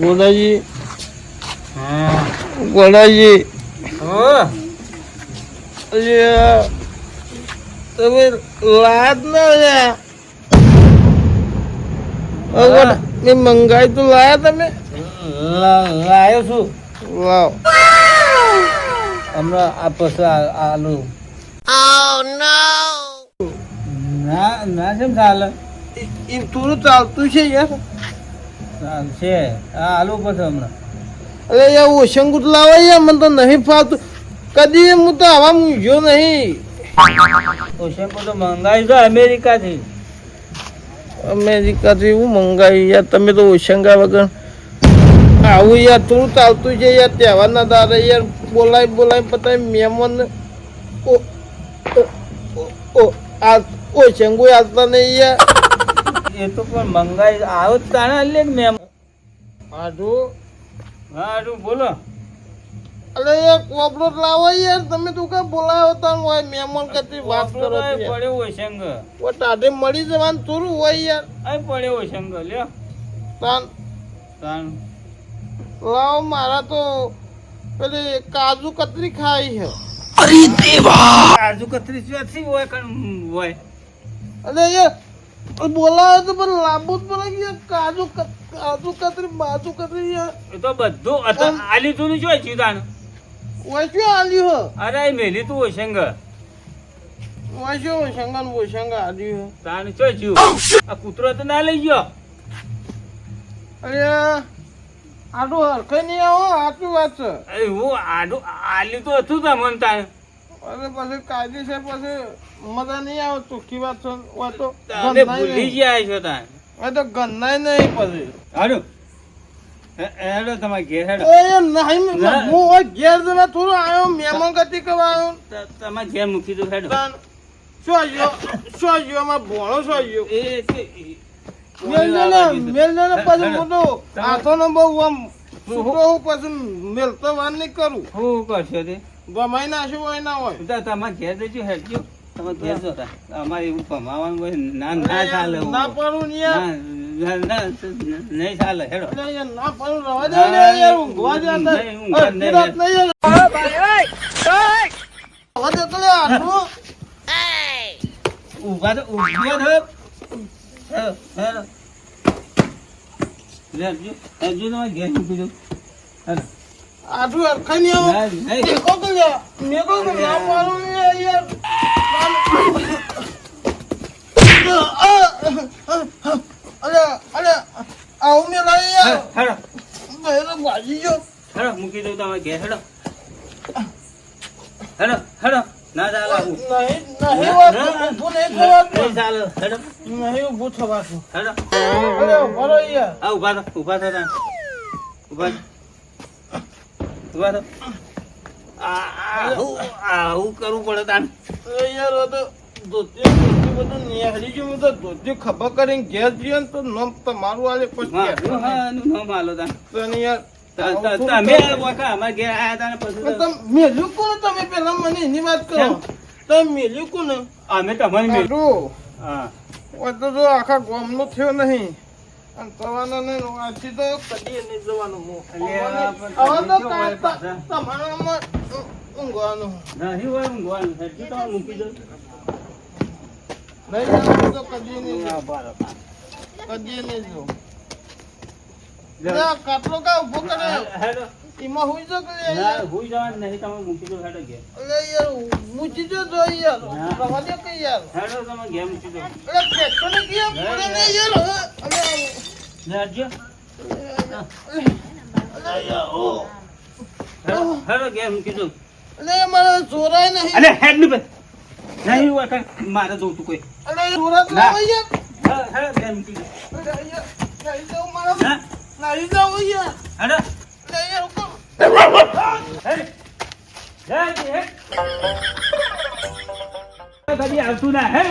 ગોડાજી હા. ગોડાજી તમે લાત ના. મેં મંગાવી તો લાયા તમે? લાયો છું. લાવ હમણાં આ પછી આલુ. ના ના કેમ ચાલે? એ થોડું ચાલતું છે યાર. આ આલુ હમણાં. અરે યાર ઓશંગુટ લાવા યાર મને તો નહીં ફાવતું. કદી હું તો આવા મૂંઝ્યો નહીં. ઓશન તો મંગાવી છે અમેરિકાથી. અમેરિકાથી એવું મંગાવી યાર તમે તો ઓશંગા વગર આવું યાર થોડું ચાલતું છે યાર તહેવારના દારે યાર બોલાય બોલાય પતાય મહેમાન ઓ- ઓ આ ઓશંગુ આવતા નહીં યાર. એ તો પણ મંગાઈ આવો જ તાણે લે મેમ. આટલું હા હારું બોલો. અરે યાર કોપડો લાવો યાર. તમે તું કઈ બોલાવો તા હોય. મહેમાન કતી વાત કરો છો. પડ્યો હોય સંગ ઓ તાડે મળી જવાનું થોડું હોય યાર. આ પડ્યો ઓશંગ લ્યો. તાન. તાન. લાવો મારા તો પેલી કાજુ કતરી ખાઈ છે. કાજુ કતરી ચોથી હોય કણ હોય. અરે યાર બોલાવે તો પણ લાંબુ જ પડે કે કાજુ કાજુ કતરી બાજુ કતરી એ તો બધું અત- આલી તું જો જીદાન તાણ આલી હો? અરે એ મેલી તું ઓશંગ હે ઓશંગ શું ઓશંગ આલી હો? તાન ચો જીવ? આ કૂતરો તો ના લઈ ગયો. અરે આડું હરખે નહીં આવો આટલું વાત છે. અરે હું આડું આલી તો હતું તમને તાણ. અરે પછી કાયદેસર પછી મજા નહીં આવે ચોખ્ખી વાત છે ઓય તો તમે ભૂલી ગયા છો તાણ ઓય તો ગંધાય નહીં પછી. હારું હેડો તમારે ઘેર હેડો એ નહીં હું ઓય ઘેર જરા થોડું આવ્યો મહેમાન ગતિ કરવા આવ્યો તમારે ઘેર મૂકી દો હેડો. શું આવ્યો શું આવ્યો અમાર ભોણો શું આવ્યો એ મેલ ને પછી તો તમે- બહુ આમ છૂટો હું પછી મેલતો વાર નહીં કરું. શું કરશો તે? ગમાઈ નાખ્યું હોય ના હોય. તમારે ઘેર જજો હેડજો. તમે ઘેર જો અમારે એવું કમાવાનું હોય ના ના ચાલે ના પડું ને યાર. ના ના ના, નહીં ચાલે હેડો. ના પડું રવા દે યાર ઊંઘવા દે નહીં, ઊંઘવા અરે, નહીં. વિરાટ નહીં યાર. રવા દે તો લે ઊભા તો ઊભો થયો હેડો. હેડો હેડજો. હેડજો ઘેર મૂકી દો હેડો. આટલું હરખાઈ નહીં આવો. મેકો તો લે. મેકો તો ના પાડું યાર. અરે અરે આવું મેલાય યાર હેડો બહેરો ભાજી ગયો. હેડો મૂકી દઉં તમે ઘેર. હેડો હેડો હેડો ના ચાલે આવું. નહીં નહીં વાત ઊભું નહીં થવાતું. નહીં ચાલે. હેડો નહીં ઊભું થવાતું. હેડો અરે ઊભા રહો યાર આ ઊભા થો ઊભા થો ઊભા. આવું કરવું પડે તાન યાર તો ધોતી ધોતી બધું નિહાળી ગયું. તો ધોતી ખભા કરીને ઘેર જઈએ ને તો નમ તમારું આલે પછી નામ આલો તાન. તને યાર તમે થોડું અમારા ઘેર આયા તાન પછી તમે મેલ્યું કોને તમે પેલા મને એની વાત કરો? તમે મેલ્યું કોને અમે તમારી મેલ આટલું. હા. તો જો આખા ગામનો થયો નહીં. તો કદી નહીં જવાનું હું હવે તો? તમારામાં ઊંઘવાનું નહીં હોય ઊંઘવાનું. હેડજો તમારે મૂકી દો. નહીં જવાનું તો કદી નહીં હા, કદી નહીં જાઉં. લે. કા ઊભો કરે હેડો. એમાં હુઈ જો કે ના, યાર હુઈ જવાનું નહીં, તમે મૂકી દો, હેડો ગેમ અલે યાર મૂકી દો તો યાર. રવા દે કે યાર હેડો, તમે ગેમ મૂકી દો. અલે ફેંકતો ને યાર, પડે ને યાર અલે લે હેડજો. અલે યાર ઓ હેડો, ગેમ મૂકી દો. અલે મારા જોરાય નહીં અલે, હેડની પર. નહીં હોય કે મારે જોતું કોઈ અલે જોરા તો હોય યાર હેડો, ઘેર મૂકી દો. અલે યાર નહીં જાઉં મારા હા, નહીં જાઉં યાર હેડો. અરે યાર હુકમ. હેડ. હેડ, હેડ. કદી આવતું ના હે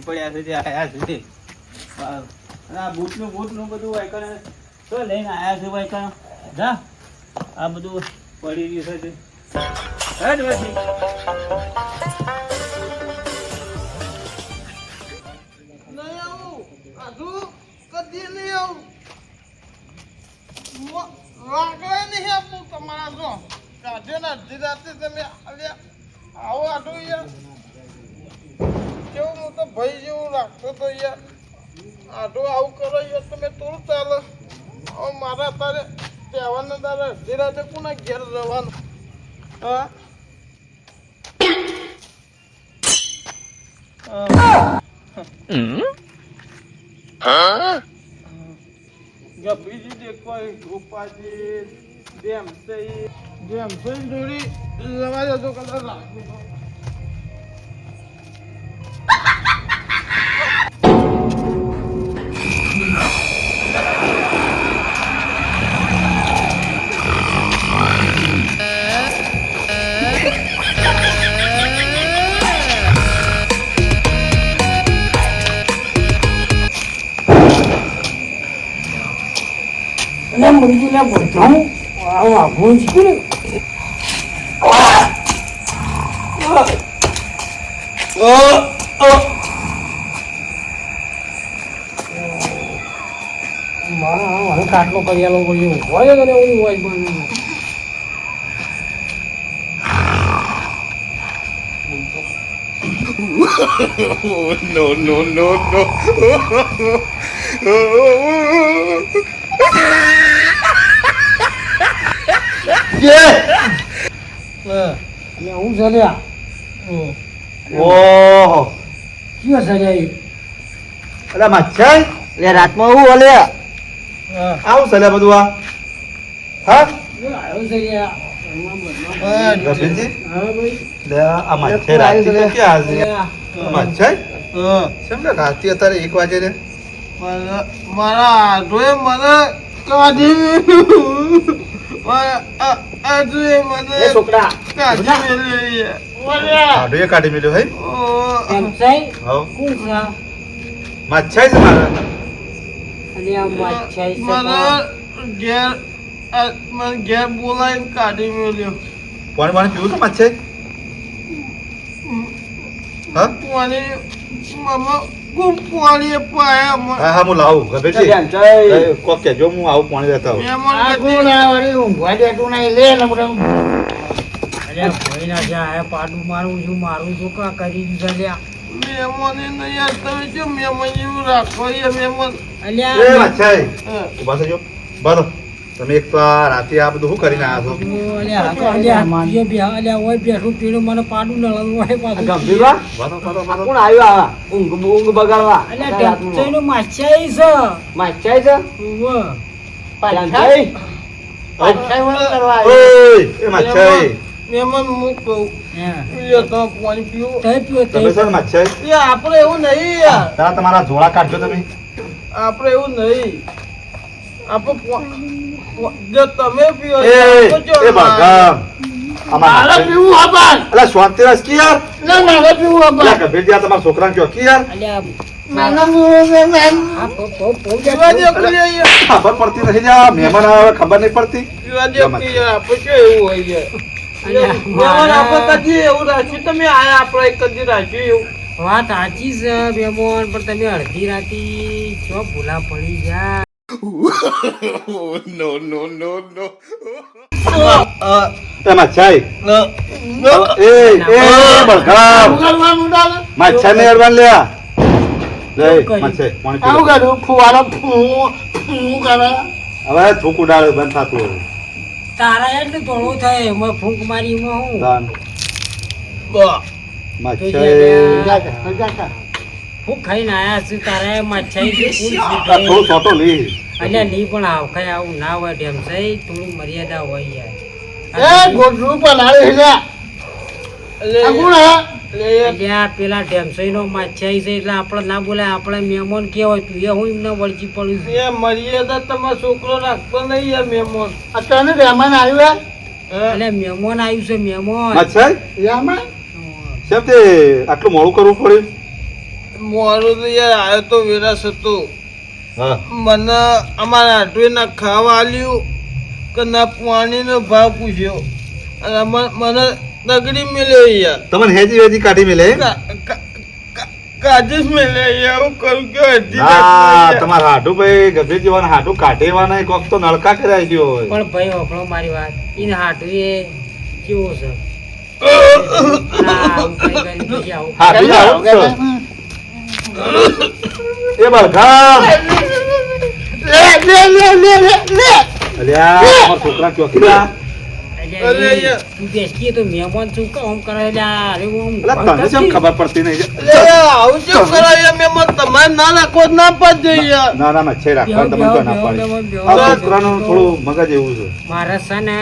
પડ્યા છે આયા. અને આ બૂટનું બૂટનું બધું હોય તો લઈને આયા છે ભાઈ કણે જા આ બધું પડી રહ્યું છે હેડ આધુ કદી નહીં આવું. લાકડા નહીં આપું તમારા જો. કાઢે ને અડધી રાતે તમે આવો આધુ યાર. કેવું, હું તો ભાઈ જેવું રાખતો તો યાર. આધુ આવું કરો યાર, તમે થોડું ચાલે. હવે મારા તારે તહેવારના તારે અડધી રાતે કોના ઘેર જવાનું હા? ગભીજી દેખાય ગોપાજી જેમ છે જેમ છે જોડી લવા જતો કદાચ રાખું તો. એટલે મુરગી ને બોલતું આવું આઘું છે ને મારા હવે કાટલો કરી આલો કોઈ હોય ને એવું હોય પણ હા. એટલે હું સર્યા. ઓહો કયો સર્યા અલા મચ્છર લે રાતમાં હું ઓલે હા. આવું સલે બધું આ? હા? આવ્યો સર્યા એમાં બદનામ. હા, ગભીરજી હા ભાઈ. લે આ મચ્છર એક વાગે રે? મારા મારા આધોએ મને કાઢી. મારા આ- આધોએ મને એ છોકરા. કાઢી મેલ્યું. આડુએ કાઢી મેલ્યો ઓ, કેમ છે હવ. કોણ છે મચ્છર છે મારે. અલ્યા મચ્છાઈ છે મને ઘેર આ મને ઘેર બોલાવીને કાઢી મેલ્યો. પાણી પાણી પીવું છે મચ્છર હા? પાણી મામા પાણી પાયા મને. હા હા હું લાવું. ગભીરજી છે એ કોક કહેજો હું આવું પાણી લેતા આવું. આ કદી- કોણ ઊંઘવા દેતું નહીં લે ને બધા અલ્યા ભાઈ ના આ પાડું મારું છું મારું? છું કા કરી દીધા લ્યા. મહેમાને નહીં યાર તમે જો મહેમાન જેવું રાખો એ મહેમાન એ અલ્યા મચ્છર હા. ઊભા થજો. બરો તમે એક તો રાતે આ બધું શું કરીને આવ્યા છો. તમારા જોડા કાઢજો તમે. આપણે એવું નહીં. જો તમે પીવો એ તો જો એ ભગવાન મારે પીવું હબાન અલા શાંતિ કી યાર? ના મારે પીવું અલા તમારા છોકરાને કયો કી યાર? અલ્યા ખબર પડતી નથી જા મહેમાન આવે ખબર નહીં પડતી. વાત સાચી છે મહેમાન પણ તમે અડધી રાતી ચો ભૂલા પડી ગયા એ મચ્છાઈ એ એ બળગામ મચ્છર ને અડવાન લ્યા લે મચ્છર પાણી પી લો. કરું ફુવારો ફૂ ફૂ કરે હવે થૂક ઉડાડે બંધ થતું હવે તારા એટલે ઘણું થાય એમાં ફૂંક મારી એમાં હું દાન ફૂંક ખાઈને આયા છે તારે મચ્છાઈ સોટો લી. અલ્યા નહીં પણ આવ આવું ના હોય ટેમ સહી થોડી મર્યાદા હોય એ યાર. હે પેલા ઢેમસઈ નો માછાઈ છે એટલે આપણે ના બોલાય આપણે મહેમાન હોય તું એ હું એમને વળચી પડું છું. એ મર્યાદા તમારો છોકરો રાખતો નહીં મેમોન મહેમાન. અત્યારે મહેમાન આવ્યું એટલે મહેમાન આવ્યું છે મહેમાન. તે આટલું મોડું કરવું પડ્યું મોરું તો યાર આવ્યો તો વિરસ હતો. મને અમારા આટવે ના ખાવા આલ્યું કે ના પાણીનો ભાવ પૂછ્યો. અને મને તગડી મેલ્યો યાર. તમને હેજી વેજી કાઢી મેલે? કાજીસ મેલે હું કરું કે હજી હા તમારા હાડુ ભાઈ ગભે જીવાના હાટુ કાઢેવાના નહીં કોક તો નળકા કર્યા ગયો હોય. પણ ભાઈ હોભળો મારી વાત. ઈને હાટુ એ કેવો છે? આ એ બળગામ લે લે લે લે લે લે. અલ્યા તમારા છોકરા ચોકી ગયા એટલે અરે એ યાર. તું બેસકી તો મહેમાન શું કે આમ કરે એટલે આ અરે હું અલા તને કેમ ખબર પડતી નહીં? લે આવું કેમ કરો યાર મેં તમારે ના રાખો ના પાડજો યાર. ના ના મચ્છર રાખવાનું તમને તો ના પાડી. બેહો, આ બેહો. છોકરાનું થોડું મગજ એવું છે. મારા છે ને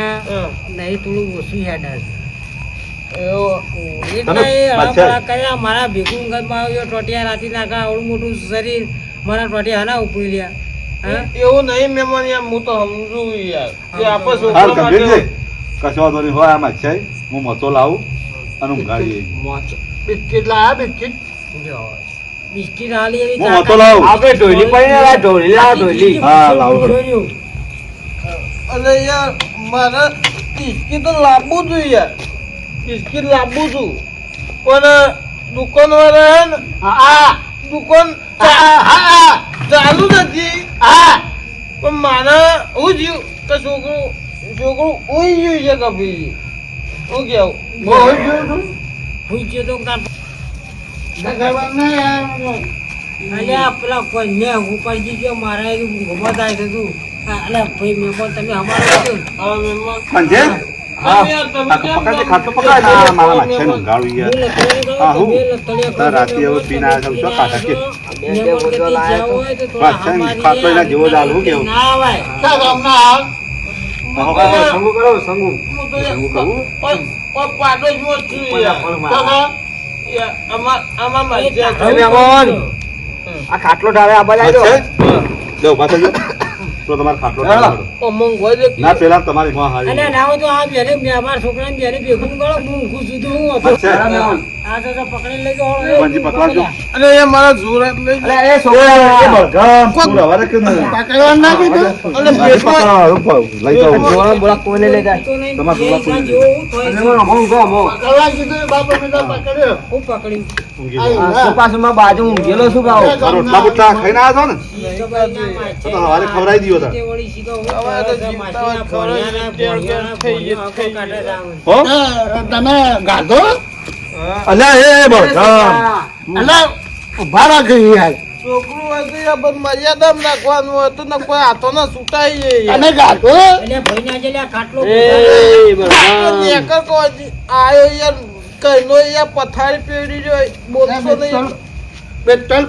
નહીં થોડું ઓછું હેડ મારા ભેગું આવ્યો ટોટિયા રાતી નાખા આવડું મોટું શરીર મારા ટોટિયા હના લ્યા. એવું નહીં મેમન યાર હું તો સમજુ યાર. કે આપણે હાલ માટે કશો વાંધો નહીં હોય આ મચ્છર હું મચો લાવું અને ઊંઘાડીએ બિસ્કિટ લાયા બિસ્કિટ? બિસ્કિટ હાલી એવી હું મચો લાવું. આપણે ઢોલી પડી ને ઢોલી લાવ ઢોલી. હા, લાવો. અરે યાર મારા બિસ્કિટ તો લાવવું જોઈએ યાર. બિસ્કિટ લાવવું છું. પણ દુકાન વાળા ને? આ દુકાન ચાલુ નથી. પણ મારા હું થયું કે છોકરું છોકરું ઉઈ ગયું છે કભી હું કેવું? હું ગયો તો તાર અલ્યા પેલા કોઈને ગયો મારા એ ઊંઘમાં થાય તું અલ્યા ભાઈ મેં તમે અમારો હા, ખાટલો આ મારા યાર હું હા, રાતે હવે પીને આવ્યા છો, કાકા કે? ને, ખાટલો હાલ. સંગુ કરો સંગુ. પાડો જ મોજ છું. આ ઢાળે આ બાજુ મચ્છર આવ્યો. તો તમારે ખાટલો ઓ, ના પેલા તમારી માં હારી અલ્યા ના તો આ બેને મેં અમારા છોકરાને બેને ભેગું કરો હું ઊંઘું છું હું. આ તો પકડી લઈ. પંજી મારા અરે એ છોકરા એ બળગામ, કે પકડવા ના કીધું? પકડાવો, લઈ બોલા કોઈને લઈ જાય તમારે હું. પકડવા કીધું, બાપા મેં તો પકડ્યો. હું પકડી બાજુ ઊંઘેલો શું બાબુ રોટલા બોટલા ખાઈને આવ્યા છો ને? ખવડાવી તે. હું તો ગયું. હો? તમે ગાધો? હા. અલ્યા એ બળગામ. એટલે ઊભા રાખી યાર છોકરું તો નાખવાનું હોય ને કોઈ હાથો ના છૂટાઈ જાય ગાધો? એટલે ભાઈ ના જે ખાટલો આ નેકર કોઈ આયો યાર કઈનો યાર પથારી પેડી રહ્યો બોલતો નહીં. પેટ્રોલ.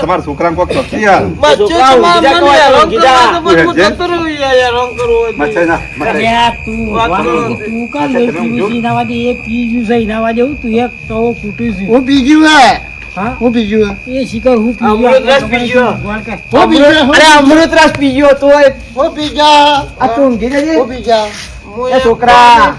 તમારા કોક યાર છોકરા તમારે ઊંઘી મને જા, હેરાન ઊંઘી કરવા તો બસ હું જતો રહું જા. યાર, હેરાન કરવું હોય તો. મચ્છર ના મચ્છર અલ્યા તું વાત વાળી કરો. કે તું કાં અચ્છા, લોહી તમે પીવું ઊંઘ્યો? છે એના વાદે એ પી ગયું છે એના વાદે હું તું એક તો કૂટ્યું છે. બીજું હે હા? હું બીજું એ શિખર હું બીજું અરે રસ તો હું બીજા. આ તું ઊંઘી જજે હું બીજા. હું એ છોકરા.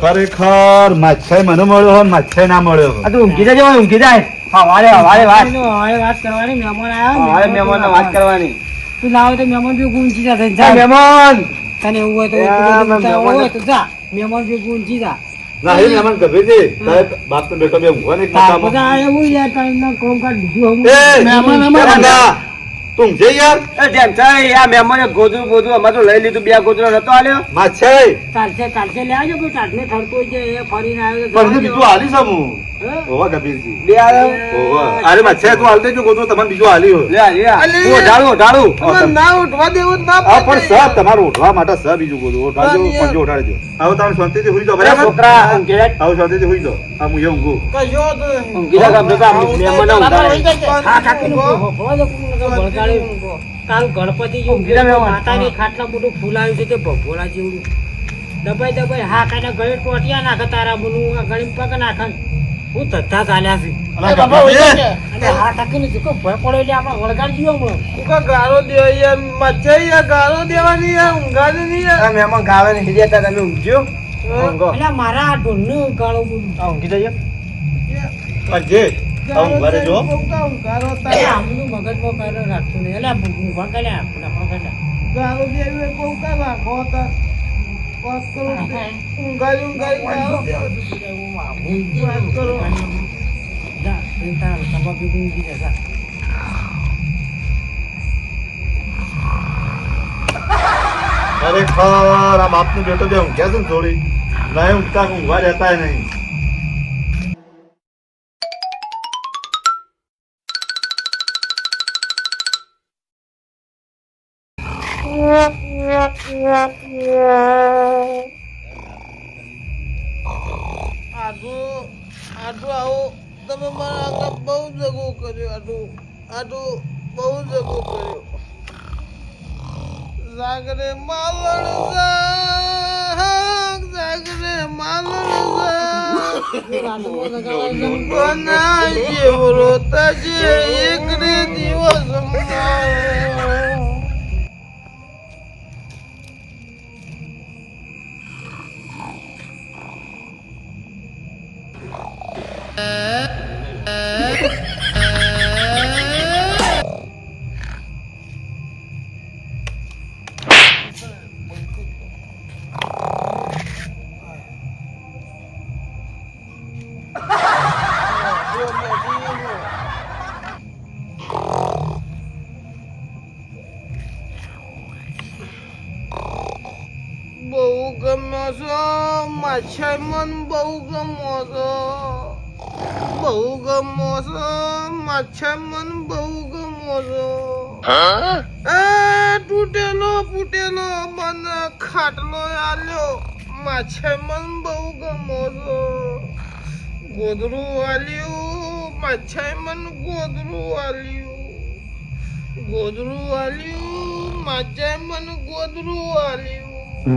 ખરેખર મચ્છર મને મળ્યો હોય ને ના મળ્યો હોય. તું ઊંઘી જજે ઊંઘી જાય. હવારે હવારે વાત એનો વાત કરવાની મહેમાન આવ્યા હવારે મહેમાનને વાત કરવાની. તું લાવે તો મહેમાન બી ગુંજી જા જા. મહેમાન! તને એવું હોય તો એ મહેમાન- હોય તો જા મહેમાન બી ગુંજી જા. ના હે મહેમાન ગંભીરજી સાહેબ બાપ તો બેટો બે ઊંઘવા નહીં તાર ખાતા યાર ટાઈમ કાઢ દીધું મહેમાન અમારા તું ઊંઘે યાર? એ જેમ છે આ મહેમાને ગોદરું બોદરું અમારે તો લઈ લીધું બે ગોદરો નતો આલ્યો. મચ્છર ચાલશે ચાલશે લે આવજો કોઈ ચાટને થડકો છે એ ફરીને આવ્યો તો પણ બીજું હાલી છે હે? ઓવા ગંભીરજી બે આલ્યો ઓવા. અરે મચ્છર તું હાલ દેજો ગોતો તમને બીજું હાલી હોય. લે લે આ. અલે. હું ઢાળું ઢાળું તમારે ના ઉઠવા દેવું ના આ પણ પડે તમારું ઉઠવા માટે સહ બીજું ગોતું. ઉઠાડજો હા, પંજો ઉઠાડજો હવે તમે શાંતિથી હુઈ જાઓ. બરાબર? છોકરા ઊંઘી હવે શાંતિથી હુઈ જાઓ. આ હું અહીંયા ઊંઘું. કશો વાંધો નહીં. ઊંઘી તો આ મહેમાનને ઊંઘાડે. હા કાકીનું ભોળો જો કોણ ગણપતિ જેવું ઊંઘી જા મહેમાન. માતાની ખાટલા મોટું ફૂલાયું છે કે ભગોળા જેવું. દબાઈ દબાઈ હા કાંઈ ગળે ટોટિયા નાખે તારા બનું ગળી પગ નાખે. હું ધધા ચાલ્યા છે. અલા, બાબા હોય ગંભીરજી. અને હા કાકીને જો ભય પડે એટલે આપણે વળગાડી દઈએ હમણાં. તું કા ગાળો દેવા યાર મચ્છર યાર ગાળો દેવાની યાર ઊંઘાડી નહીં યાર આ મહેમાન ગાવે ને હિડિયા તા તમે ઊંઘ્યો ઊંઘો એટલે મારા આ ઢોલનું ગાળો બોલું. આ ઊંઘી જઈએ. આમનું મગજમાં રાખતું નહીં. એટલે ઊંઘવા કાઢ્યા આપણે દેવી કા રાખો વાત કરો ઊંઘાડી ઊંઘાડી ગાળો વાત કરો જા એ તારો તંબાકુ પીને ઊંઘી જા જા. ખરેખર આ બાપનું બેટો બે ઊંઘ્યા છે ને થોડી નહીં ઊંઘતા આટલું આટલું આવું. તમે મારા આગળ બહુ જગો કર્યો આટલું આટલું બહુ જગો કર્યો. જાગરે માલણ જાગ જાગરે માલણ જાગ. કોના જેવરો તજે ગમ્યો છો માછાઈ મન બહુ ગમો છો બહુ ગમો છો માછાઈ મન બહુ ગમો છો એ તૂટેલો ફૂટેલો મને ખાટલો આલ્યો માછાઈ મન બહુ ગમો છો ગોદરું આલ્યું માછાઈ મન ગોદરું આલ્યું. ગોદરું આલ્યું માછાઈ મન ગોદરું આલ્યું. આ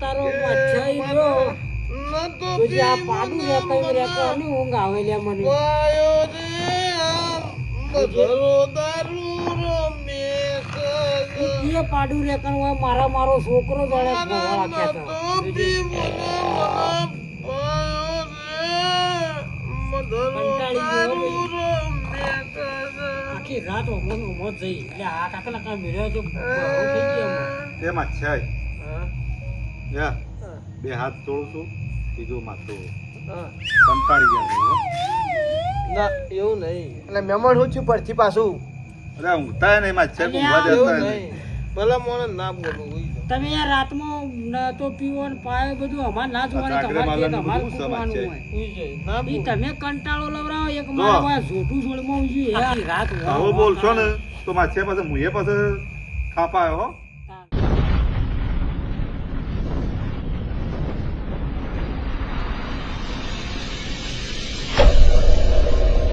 તારો મચ્છાઈ ઊંઘ આવે લે મને. વાયો કણ હોય. મારા મારો છોકરો જણે તો આખી રાત ઊંઘ ઊંઘ જઈ. એટલે આ કાકા કાકા મેળ્યો તો તેમાં છે યા બે હાથ તોડું છું બીજું માથું કંટાળી ગયા. ના એવું નહીં. એટલે મેમણ હું છું પરથી પાછું. અરે ઊંઘતા નહીં માં છે ઊંઘવા દેતા નહીં. ભલે ભલા ના બોલું. તમે યાર રાતમાં તો પીવો ને પાયો બધું અમારે ના જોવાનું તમારે તમારે હોય. ઈ તમે કંટાળો લવરાવો એક મારા જોઠું જોડમાં આખી રાત હવે બોલશો ને તો માછે પાસે મુએ પાસે ખાપાયો હો.